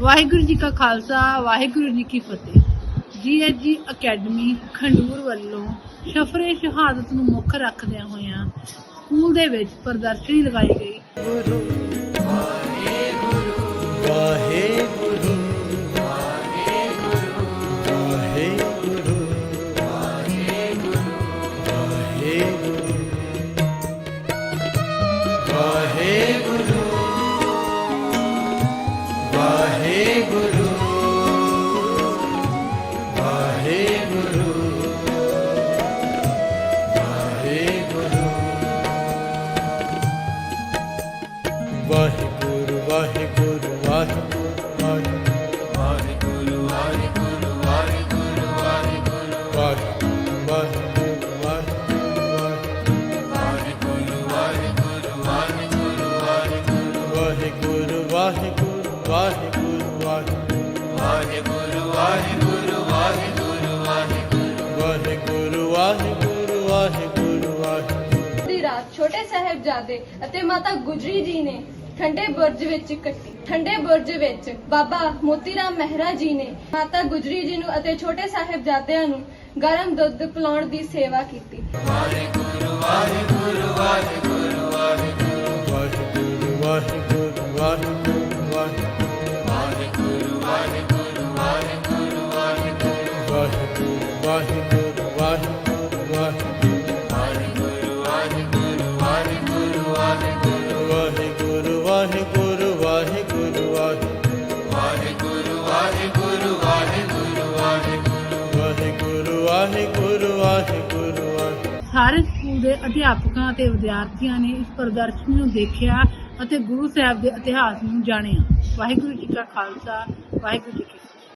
ਵਾਹਿਗੁਰੂ ਜੀ ਕਾ ਖਾਲਸਾ, ਵਾਹਿਗੁਰੂ ਜੀ ਕੀ ਫਤਿਹ। ਜੀਐਚਜੀ ਅਕੈਡਮੀ ਖੰਡੂਰ ਵੱਲੋਂ ਸ਼ਫਰੇ ਸ਼ਹਾਦਤ ਨੂੰ ਮੁੱਖ ਰੱਖਦਿਆਂ ਹੋਇਆਂ ਸਕੂਲ ਦੇ ਵਿੱਚ ਪ੍ਰਦਰਸ਼ਨੀ ਲਗਾਈ ਗਈ। ਵਾਹਿਗੁਰੂ ਵਾਹਿਗੁਰੂ ਵਾਹਿਗੁਰੂ ਵਾਹਿਗੁਰੂ ਵਾਹਿਗੁਰੂ ਵਾਹਿਗੁਰੂ ਵਾਹਿਗੁਰੂ ਵਾਹਿਗੁਰੂ ਵਾਹਿਗੁਰੂ ਵਾਹਿਗੁਰੂ ਵਾਹਿਗੁਰੂ ਵਾਹਿਗੁਰੂ ਵਾਹਿਗੁਰੂ ਵਾਹਿਗੁਰੂ ਵਾਹਿਗੁਰੂ ਵਾਹਿਗੁਰੂ ਦੀ ਰਾਤ ਛੋਟੇ ਸਾਹਿਬਜ਼ਾਦੇ ਅਤੇ ਮਾਤਾ ਗੁਜਰੀ ਜੀ ਨੇ ਠੰਡੇ ਬੁਰਜ ਵਿੱਚ ਕੱਟੀ ਠੰਡੇ ਬੁਰਜ ਵਿੱਚ ਬਾਬਾ ਮੋਤੀ ਰਾਮ ਮਹਿਰਾ ਜੀ ਨੇ ਮਾਤਾ ਗੁਜਰੀ ਜੀ ਨੂੰ ਅਤੇ ਛੋਟੇ ਸਾਹਿਬਜ਼ਾਦਿਆਂ ਨੂੰ ਗਰਮ ਦੁੱਧ ਪਿਲਾਉਣ ਦੀ ਸੇਵਾ ਕੀਤੀ ਵਾਹਿਗੁਰੂ ਵਾਹਿਗੁਰੂ ਵਾਹਿਗੁਰੂ ਵਾਹਿਗੁਰੂ ਵਾਹਿਗੁਰੂ ਵਾਹਿਗੁਰੂ ਵਾਹਿਗੁਰੂ ਵਾਹਿਗੁਰੂ ਵਾਹਿਗੁਰੂ ਵਾਹਿਗੁਰੂ ਵਾਹਿਗੁਰੂ। ਸਾਰੇ ਸਕੂਲ ਦੇ ਅਧਿਆਪਕਾਂ ਅਤੇ ਵਿਦਿਆਰਥੀਆਂ ਨੇ ਇਸ ਪ੍ਰਦਰਸ਼ਨੀ ਨੂੰ ਦੇਖਿਆ ਅਤੇ ਗੁਰੂ ਸਾਹਿਬ ਦੇ ਇਤਿਹਾਸ ਨੂੰ ਜਾਣਿਆ। ਵਾਹਿਗੁਰੂ ਜੀ ਕਾ ਖਾਲਸਾ, ਵਾਹਿਗੁਰੂ ਜੀ ਕੀ